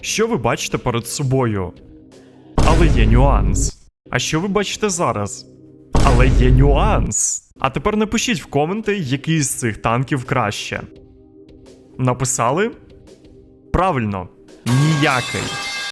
Що ви бачите перед собою? Але є нюанс. А що ви бачите зараз? Але є нюанс. А тепер напишіть в коменти, який з цих танків краще. Написали? Правильно, ніякий.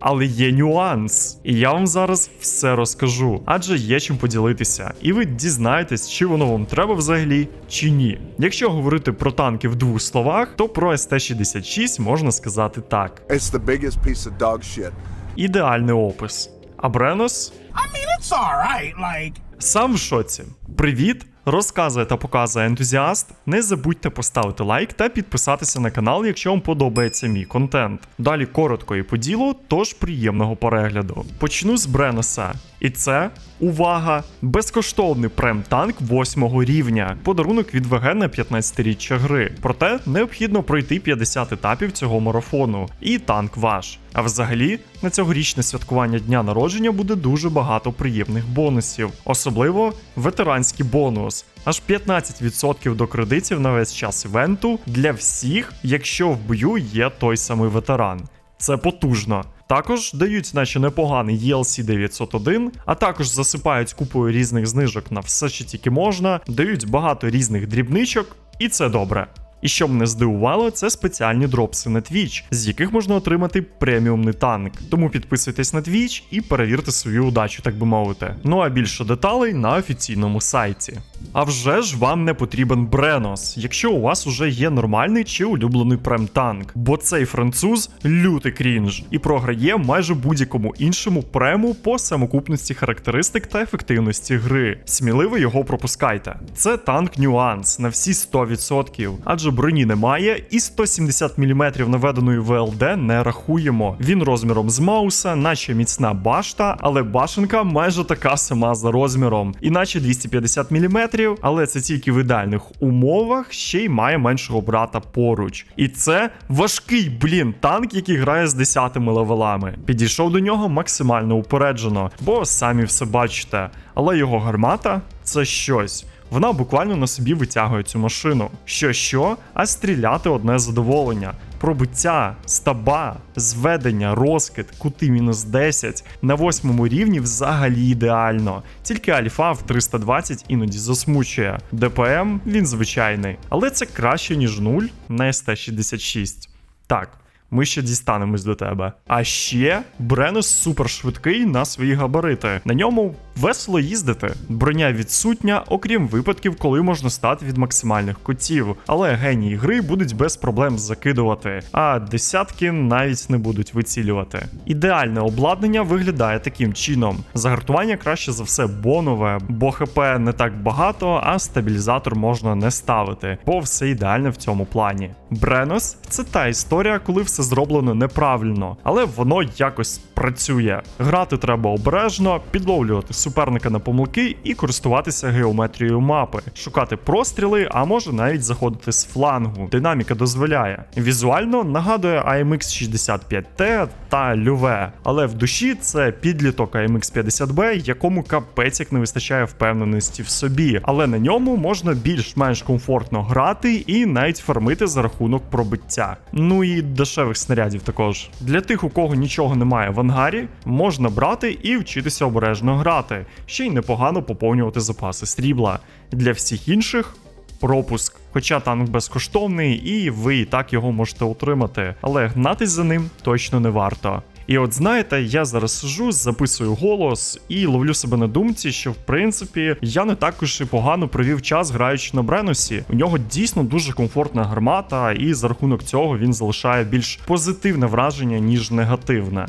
Але є нюанс, і я вам зараз все розкажу, адже є чим поділитися, і ви дізнаєтесь, чи воно вам треба взагалі, чи ні. Якщо говорити про танки в двох словах, то про СТ-66 можна сказати так: It's the biggest piece of dog shit. ідеальний опис. А Бренос I mean, it's alright, like. Сам в шоці. Привіт! Розказує та показує ентузіаст. Не забудьте поставити лайк та підписатися на канал, якщо вам подобається мій контент. Далі коротко і по ділу, тож приємного перегляду. Почну з Бреноса. І це, увага, безкоштовний прем-танк 8 рівня, подарунок від ВГ на 15-річчя гри. Проте необхідно пройти 50 етапів цього марафону, і танк ваш. А взагалі, на цьогорічне святкування дня народження буде дуже багато приємних бонусів, особливо ветеранський бонус. Аж 15% до кредитів на весь час івенту для всіх, якщо в бою є той самий ветеран. Це потужно. Також дають, наче непоганий ELC 901, а також засипають купою різних знижок на все, що тільки можна, дають багато різних дрібничок, і це добре. І що мене здивувало, це спеціальні дропси на Twitch, з яких можна отримати преміумний танк. Тому підписуйтесь на Twitch і перевірте свою удачу, так би мовити. Ну а більше деталей на офіційному сайті. А вже ж вам не потрібен Бренос, якщо у вас уже є нормальний чи улюблений прем-танк, бо цей француз лютий крінж і програє майже будь-якому іншому прему по самокупності характеристик та ефективності гри. Сміливо його пропускайте. Це танк нюанс на всі 100%, адже броні немає, і 170 мм наведеної ВЛД не рахуємо. Він розміром з Мауса, наче міцна башта, але башенка майже така сама за розміром, іначе 250 мм, але це тільки в ідеальних умовах, ще й має меншого брата поруч. І це важкий, блін, танк, який грає з 10 левелами. Підійшов до нього максимально упереджено, бо самі все бачите. Але його гармата це щось. Вона буквально на собі витягує цю машину. Що що, а стріляти одне задоволення. Пробиття, стаба, зведення, розкид, кути мінус 10 на восьмому рівні взагалі ідеально. Тільки альфа в 320 іноді засмучує. ДПМ він звичайний, але це краще, ніж 0 на СТ-66. Так. Ми ще дістанемось до тебе. А ще Бренос супер швидкий на свої габарити. На ньому весело їздити. Броня відсутня, окрім випадків, коли можна стати від максимальних котів. Але генії гри будуть без проблем закидувати, а десятки навіть не будуть вицілювати. Ідеальне обладнання виглядає таким чином: загартування краще за все бонове, бо ХП не так багато, а стабілізатор можна не ставити, бо все ідеально в цьому плані. Бренос це та історія, коли все зроблено неправильно, але воно якось працює. Грати треба обережно, підловлювати суперника на помилки і користуватися геометрією мапи, шукати простріли, а може навіть заходити з флангу. Динаміка дозволяє. Візуально нагадує AMX 65T та Люве, але в душі це підліток AMX 50B, якому капець як не вистачає впевненості в собі, але на ньому можна більш-менш комфортно грати і навіть фармити за рахунок пробиття. Ну і дешевих снарядів також. Для тих, у кого нічого немає в ангарі, можна брати і вчитися обережно грати, ще й непогано поповнювати запаси срібла. Для всіх інших. Пропуск, хоча танк безкоштовний, і ви і так його можете отримати, але гнатись за ним точно не варто. І от знаєте, я зараз сижу, записую голос і ловлю себе на думці, що в принципі я не також і погано провів час граючи на Бреносі. У нього дійсно дуже комфортна гармата, і за рахунок цього він залишає більш позитивне враження, ніж негативне.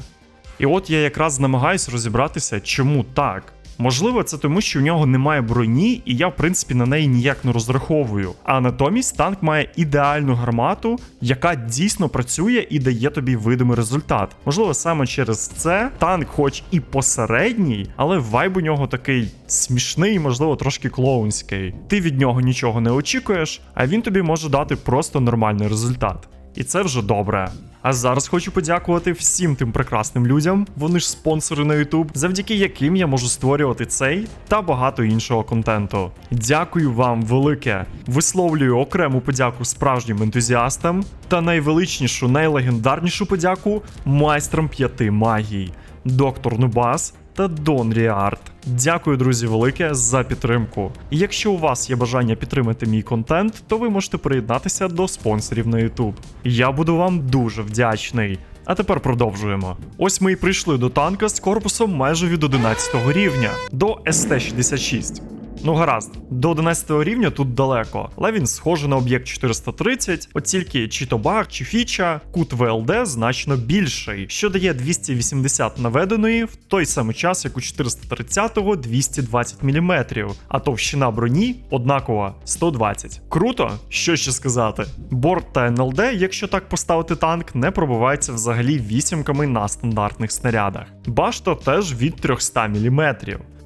І от я якраз намагаюсь розібратися, чому так. Можливо, це тому, що у нього немає броні, і я, в принципі, на неї ніяк не розраховую. А натомість танк має ідеальну гармату, яка дійсно працює і дає тобі видимий результат. Можливо, саме через це танк, хоч і посередній, але вайб у нього такий смішний, можливо, трошки клоунський. Ти від нього нічого не очікуєш, а він тобі може дати просто нормальний результат. І це вже добре. А зараз хочу подякувати всім тим прекрасним людям. Вони ж спонсори на YouTube, завдяки яким я можу створювати цей та багато іншого контенту. Дякую вам велике. Висловлюю окрему подяку справжнім ентузіастам та найвеличнішу, найлегендарнішу подяку майстрам п'яти магій, доктор Нубас та Дон Ріарт. Дякую, друзі, велике за підтримку. Якщо у вас є бажання підтримати мій контент, то ви можете приєднатися до спонсорів на YouTube. Я буду вам дуже вдячний. А тепер продовжуємо. Ось ми і прийшли до танка з корпусом майже від 11 рівня до СТ-66. Ну гаразд, до 11 рівня тут далеко, але він схожий на об'єкт 430, от тільки чи то баг, чи фіча, кут ВЛД значно більший, що дає 280 наведеної в той самий час, як у 430-го 220 мм, а товщина броні однакова 120. Круто, що ще сказати. Борт та НЛД, якщо так поставити танк, не пробивається взагалі вісімками на стандартних снарядах. Башта теж від 300 мм.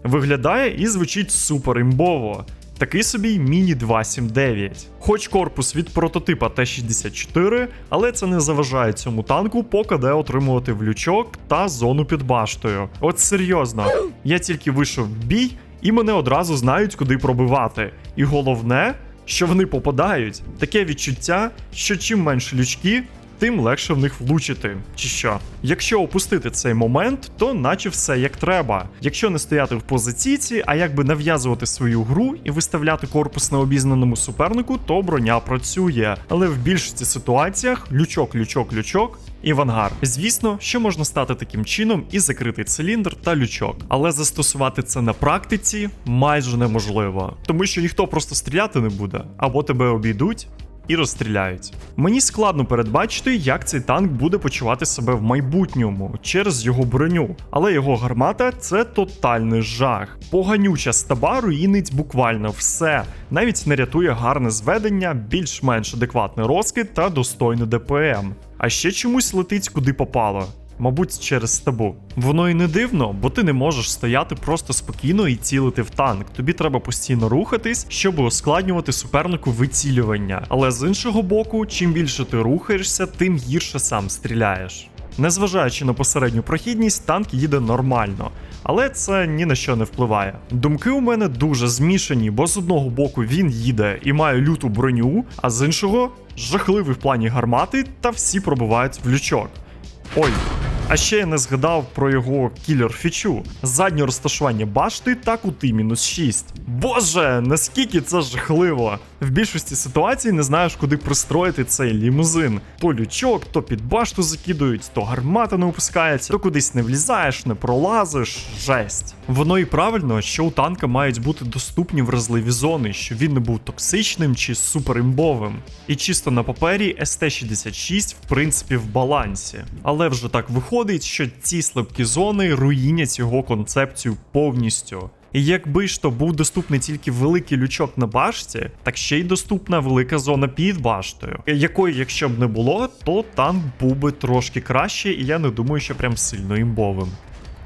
Виглядає і звучить супер імбово. Такий собі міні 279. Хоч корпус від прототипа Т-64, але це не заважає цьому танку по КД отримувати влючок та зону під баштою. От серйозно, я тільки вийшов в бій, і мене одразу знають, куди пробивати. І головне, що вони попадають. Таке відчуття, що чим менше лючки, тим легше в них влучити. Чи що? Якщо опустити цей момент, то наче все як треба. Якщо не стояти в позиційці, а якби нав'язувати свою гру і виставляти корпус на обізнаному супернику, то броня працює. Але в більшості ситуаціях лючок, лючок, лючок. І в ангар. Звісно, що можна стати таким чином і закрити циліндр та лючок. Але застосувати це на практиці майже неможливо, тому що ніхто просто стріляти не буде, або тебе обійдуть, і розстріляють. Мені складно передбачити, як цей танк буде почувати себе в майбутньому через його броню, але його гармата це тотальний жах. Поганюча стаба руїнить буквально все, навіть не рятує гарне зведення, більш-менш адекватний розкид та достойний ДПМ. А ще чомусь летить куди попало. Мабуть, через стабу. Воно і не дивно, бо ти не можеш стояти просто спокійно і цілити в танк. Тобі треба постійно рухатись, щоб ускладнювати супернику вицілювання. Але з іншого боку, чим більше ти рухаєшся, тим гірше сам стріляєш. Незважаючи на посередню прохідність, танк їде нормально, але це ні на що не впливає. Думки у мене дуже змішані, бо з одного боку він їде і має люту броню, а з іншого жахливий в плані гармати, та всі пробивають в лючок. Ой. А ще я не згадав про його кілер фічу, заднє розташування башти та кути мінус 6. Боже, наскільки це жахливо! В більшості ситуацій не знаєш, куди пристроїти цей лімузин. То лючок, то під башту закидують, то гармата не опускається, то кудись не влізаєш, не пролазиш. Жесть. Воно і правильно, що у танка мають бути доступні вразливі зони, щоб він не був токсичним чи суперімбовим. І чисто на папері ST66 в принципі в балансі. Але вже так виходить, що ці слабкі зони руїнять його концепцію повністю. І якби ж то був доступний тільки великий лючок на башті, так ще й доступна велика зона під баштою, якої, якщо б не було, то танк був би трошки краще, і я не думаю, що прям сильно імбовим.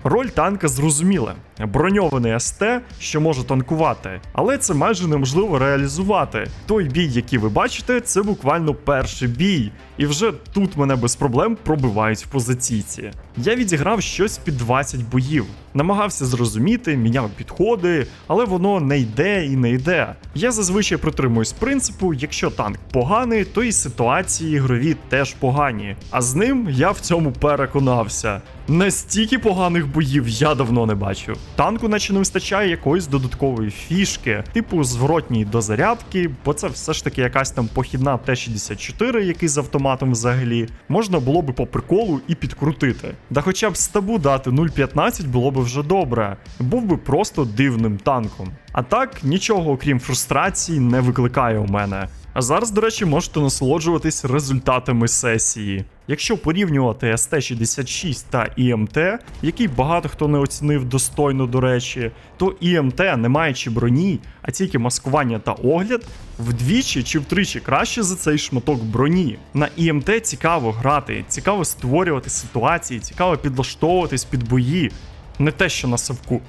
Роль танка зрозуміла. Броньований СТ, що може танкувати, але це майже неможливо реалізувати. Той бій, який ви бачите, це буквально перший бій, і вже тут мене без проблем пробивають в позиційці. Я відіграв щось під 20 боїв, намагався зрозуміти, міняв підходи, але воно не йде і не йде. Я зазвичай притримуюсь принципу: якщо танк поганий, то і ситуації ігрові теж погані. А з ним я в цьому переконався. Настільки поганих боїв я давно не бачив. Танку, наче не вистачає якоїсь додаткової фішки, типу зворотній до зарядки, бо це все ж таки якась там похідна Т-64, який з автоматом взагалі, можна було би по приколу і підкрутити. Да хоча б стабу дати 0.15 було би вже добре, був би просто дивним танком. А так, нічого окрім фрустрації не викликає у мене. А зараз, до речі, можете насолоджуватись результатами сесії. Якщо порівнювати ST66 та ІМТ, який багато хто не оцінив достойно, до речі, то ІМТ, не маючи броні, а тільки маскування та огляд, вдвічі чи втричі краще за цей шматок броні. На ІМТ цікаво грати, цікаво створювати ситуації, цікаво підлаштовуватись під бої. Не те, що на совку.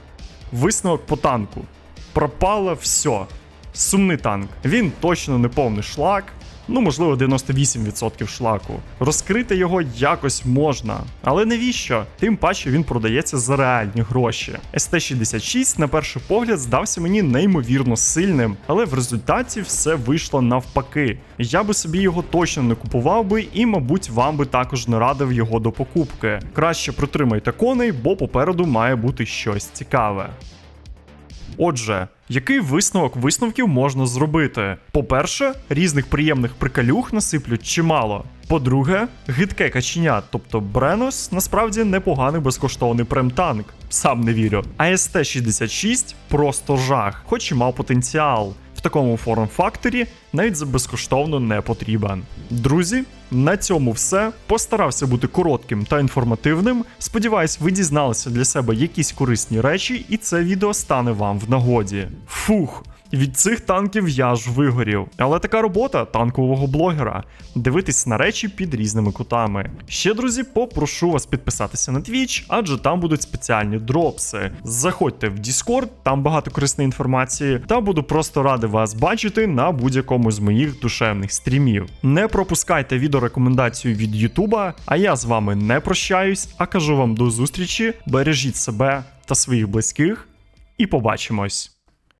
Висновок по танку. Пропало все. Сумний танк. Він точно не повний шлак. Ну можливо 98% шлаку. Розкрити його якось можна, але навіщо? Тим паче він продається за реальні гроші. ST66 на перший погляд здався мені неймовірно сильним, але в результаті все вийшло навпаки. Я би собі його точно не купував би, і, мабуть, вам би також не радив його до покупки. Краще притримайте коней, бо попереду має бути щось цікаве. Отже, який висновок висновків можна зробити? По-перше, різних приємних приколюх насиплють чимало. По-друге, гидке каченя, тобто Бренос, насправді непоганий безкоштовний премтанк. Сам не вірю. А СТ-66 просто жах, хоч і мав потенціал. В такому форм-факторі навіть безкоштовно не потрібен. Друзі, на цьому все. Постарався бути коротким та інформативним. Сподіваюсь, ви дізналися для себе якісь корисні речі, і це відео стане вам в нагоді. Фух. Від цих танків я ж вигорів. Але така робота танкового блогера дивитись на речі під різними кутами. Ще, друзі, попрошу вас підписатися на Twitch, адже там будуть спеціальні дропси. Заходьте в Discord, там багато корисної інформації, та буду просто радий вас бачити на будь-якому з моїх душевних стрімів. Не пропускайте відеорекомендацію від Ютуба, а я з вами не прощаюсь, а кажу вам до зустрічі. Бережіть себе та своїх близьких, і побачимось.